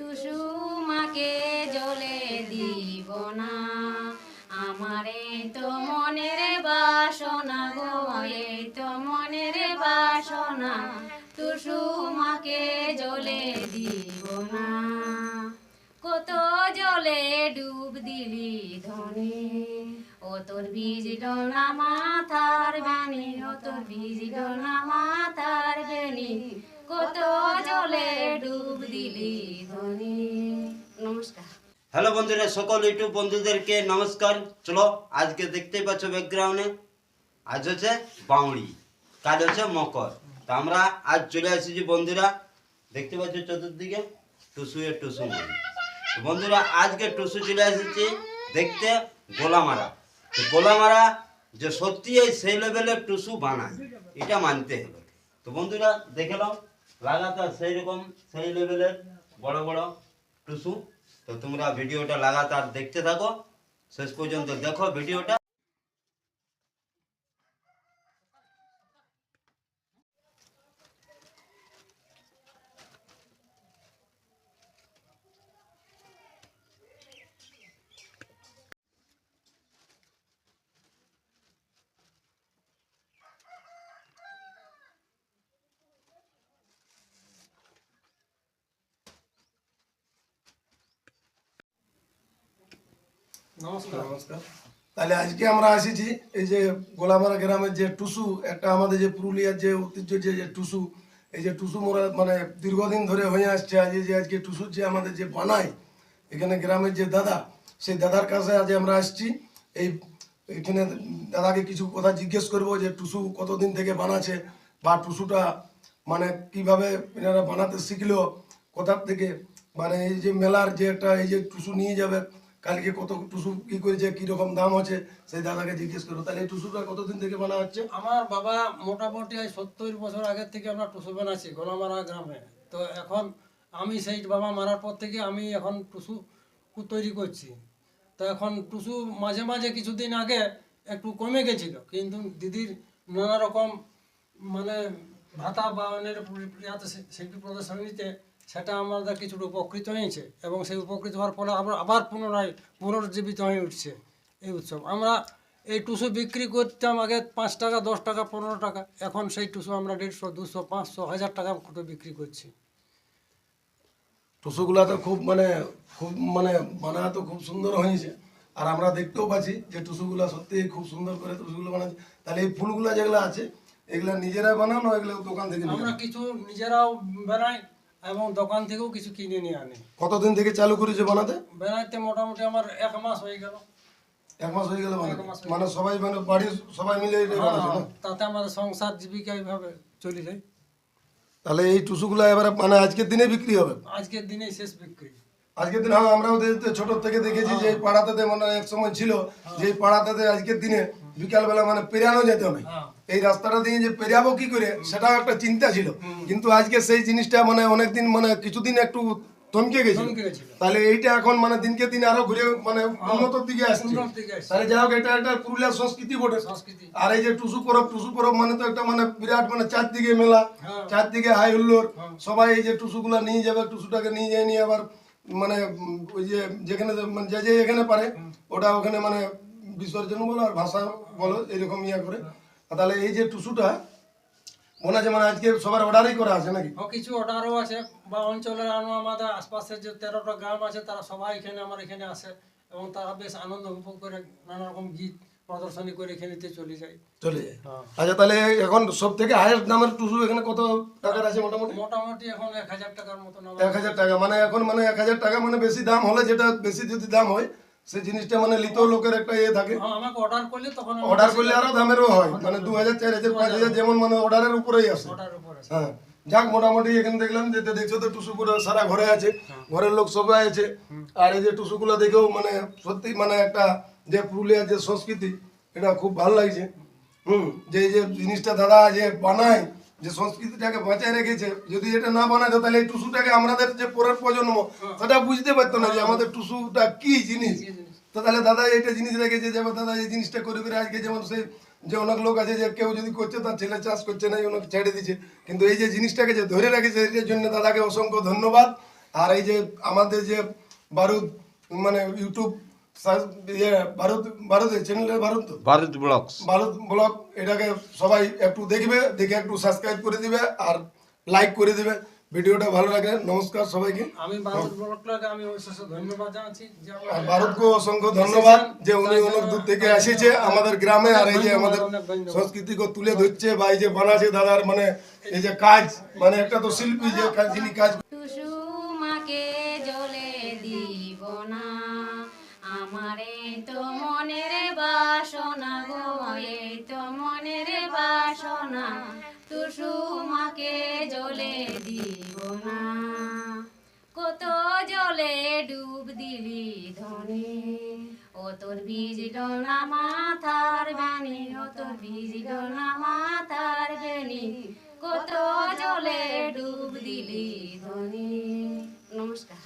টুসু মাকে জলে দিব না। আমার তো মনের বাসনা গো এই তো মনের বাসনা। টুসু মাকে জলে দিব না। কত জলে ডুব দিলি ধনে। ও তোর ভিজল না মাথার বানি ও তোর ভিজল না মাথার বেনি হ্যালো বন্ধুরা, সকল ইউটিউব বন্ধুদেরকে নমস্কার। চলো, আজকে দেখতেই পাচ্ছ ব্যাকগ্রাউন্ডে আজ হচ্ছে বাউড়ি, কাল হচ্ছে মকর। তা আমরা আজ চলে এসেছি বন্ধুরা, দেখতে পাচ্ছ চতুর্দিকে টুসু এ টুসু বন্ধুরা, আজকে টুসু চলে এসেছি দেখতে গোলামারা। তো গোলামারা যে সত্যি এই সেই লেভেলের টুসু বানায়, এটা মানতে হবে। তো বন্ধুরা, দেখে নাও। লাগাতার সেই রকম, সেই লেভেলের বড় বড় টুসু। তো তোমরা ভিডিওটা লাগাতার দেখতে থাকো। শেষ পর্যন্ত দেখো ভিডিওটা। নমস্কার। তাহলে আজকে আমরা এসেছি এই যে গোলামারা গ্রামের যে টুসু, একটা আমাদের যে পুরুলিয়ার যে ঐতিহ্য যে যে টুসু, এই যে টুসু মোড়া মানে দীর্ঘদিন ধরে হয়ে আসছে আজ যে আজকে টুসু যে আমাদের যে বানায় এখানে গ্রামের যে দাদা, সেই দাদার কাছে আজ আমরা আসছি। এই এখানে দাদাকে কিছু কথা জিজ্ঞেস করব যে টুসু কতদিন থেকে বানাচ্ছে বা টুসুটা মানে কীভাবে এনারা বানাতে শিখলো, কোথার থেকে? মানে এই যে মেলার যে একটা, এই যে টুসু নিয়ে যাবে কালকে কত টুসু কি করেছে কীরকম দাম আছে সেই দাদাকে জিজ্ঞেস করব তাহলে এই টুসুটা কতদিন থেকে বানা হচ্ছে আমার বাবা মোটামুটি এই সত্তর বছর আগের থেকে আমরা টুসু বানাচ্ছি গোলামারা গ্রামে তো এখন আমি সেই বাবা মারার পর থেকে আমি এখন টুসু তৈরি করছি তো এখন টুসু মাঝে মাঝে কিছুদিন আগে একটু কমে গেছিল কিন্তু দিদির নানা রকম মানে ভাতা বা অন্যের শিল্পী প্রদর্শনীতে সেটা আমাদের কিছুটা উপকৃত হয়েছে এবং সেই উপকৃত হওয়ার ফলে আবার আবার পুনরায় পুনর্জীবিত হয়ে উঠছে এই উৎসব। আমরা এই টুসু বিক্রি করতাম আগে পাঁচ টাকা দশ টাকা পনেরো টাকা। এখন সেই টুসু আমরা দেড়শো দুশো পাঁচশো হাজার টাকা করে বিক্রি করছি। টুসুগুলা তো খুব মানে খুব মানে বানা তো খুব সুন্দর হয়েছে। আর আমরা দেখতেও পাচ্ছি যে টুসুগুলা সত্যি খুব সুন্দর করে টুসুগুলো বানাচ্ছে। তাহলে এই ফুলগুলা যেগুলো আছে এগুলা নিজেরাই বানানো এগুলো দোকান থেকে আমরা কিছু নিজেরাও বানাই এবং দোকান থেকেও কিছু কিনে নিয়ে আনি। কতদিন থেকে চালু করেছে বানাতে? বানাইতে মোটামুটি আমার এক মাস হয়ে গেল। এক মাস হয়ে গেল মানে সবাই মানে বাড়ির সবাই মিলে না? তাতে আমাদের সংসার জীবিকা এইভাবে চলে যায়। তাহলে এই টুসুগুলো এবারে মানে আজকের দিনে বিক্রি হবে? আজকের দিনেই শেষ বিক্রি। আজকের দিনে হ্যাঁ আমরাও ছোট থেকে দেখেছি যে এই পাড়াতে মানে এক সময় ছিল যে পাড়াতে আজকের দিনে বিকালবেলা মানে পেরানো যেত না হ্যাঁ। এই রাস্তাটা দিয়ে যে পেরাবো কি করে সেটাও একটা চিন্তা ছিল। কিন্তু আজকে সেই জিনিসটা মানে অনেকদিন মানে কিছুদিন একটু থমকে গেছে তাহলে এইটা এখন মানে দিনকে দিন আরও ঘুরে মানে দিকে আসছে। উন্নতির দিকে আসছে। তাহলে যাই হোক এটা একটা পুরুলিয়ার সংস্কৃতি বটে। আর এই যে টুসু পরব টুসু পরব মানে তো একটা মানে বিরাট মানে চারদিকে মেলা। হ্যাঁ। চারদিকে হাই হুল্লোর সবাই এই যে টুসু টুসুগুলা নিয়ে যাবে টুসুটাকে নিয়ে যায় নিয়ে আবার মানে ওই যে যেখানে মানে যে যে এখানে পারে ওটা ওখানে মানে বিসর্জন বলো আর ভাষা বলো এরকম ইয়া করে। তাহলে এই যে টুসুটা মনে আছে মানে আজকে সবার অর্ডারই করা আছে নাকি? ও কিছু অর্ডারও আছে। বা অঞ্চলের আমাদের আশপাশের যে তেরোটা গ্রাম আছে তারা সবাই এখানে আমার এখানে আসে। এবং তারা বেশ আনন্দ উপভোগ করে নানা রকম গীত প্রদর্শনী করে এখানেতে চলে যায়। চলে যায়? হ্যাঁ। আচ্ছা তাহলে এখন সব থেকে হাইয়েস্ট দামের টুসু এখানে কত টাকার আছে মোটামুটি? মোটামুটি এখন এক হাজার টাকার আমার এক হাজার টাকা মানে এখন মানে এক হাজার টাকা মানে বেশি দাম হলে যেটা বেশি যদি দাম হয় সেই জিনিসটা মানে লিতেও লোকের একটা ইয়ে থাকে। হ্যাঁ, আমাকে অর্ডার করলে তখন অর্ডার করলে আরও দামেরও হয়। মানে দু হাজার চার হাজার পাঁচ হাজার যেমন মানে অর্ডারের উপরেই আসে। হ্যাঁ যাক মোটামুটি এখানে দেখলাম যে দেখছ তো টুসুগুলো সারা ঘরে আছে। ঘরের লোক সবাই আছে। আর এই যে টুসুগুলো দেখেও মানে সত্যি মানে একটা যে পুরুলিয়ার যে সংস্কৃতি এটা খুব ভালো লাগছে। হুম যে যে জিনিসটা দাদা যে বানায় যে সংস্কৃতিটাকে বাঁচায় রেখেছে যদি এটা না বানাতো তাহলে এই টুসুটাকে আমাদের যে পরের প্রজন্ম সেটা বুঝতে পারতো না যে আমাদের টুসুটা কি জিনিস। তো তাহলে দাদা এইটা জিনিস রেখেছে যেমন দাদা এই জিনিসটা করে করে আজকে যেমন সেই যে অনেক লোক আছে যে কেউ যদি করছে তার ছেলে চাষ করছে না অনেক ছেড়ে দিচ্ছে কিন্তু এই যে জিনিসটাকে যে ধরে রেখেছে এটার জন্য দাদাকে অসংখ্য ধন্যবাদ। আর এই যে আমাদের যে বারুদ মানে ইউটিউব ভারত ভারতের চ্যানেলে ভারত ভারত ব্লগস। ভারত ব্লগ এটাকে সবাই একটু দেখবে দেখে একটু সাবস্ক্রাইব করে দিবে আর লাইক করে দিবে। ভিডিওটা ভালো লাগে নমস্কার সবাইকে। আমি ভারত ব্লকটাকে আমি অশেষ ধন্যবাদ জানাচ্ছি আর ভারতকে অসংখ্য ধন্যবাদ যে উনি অনেক দূর থেকে এসেছে আমাদের গ্রামে আর এই যে আমাদের সংস্কৃতিকে তুলে ধরছে বা এই যে বানাচ্ছে দাদার মানে এই যে কাজ মানে একটা তো শিল্পী যে যিনি কাজ বাসনা, কুসুমাকে জলে দিব না। কত জলে ডুব দিলি ধনে, ও তোর ভিজল না মাথার বেনি ও তোর ভিজল না মাথার বেনি কত জলে ডুব দিলি ধনে। নমস্কার।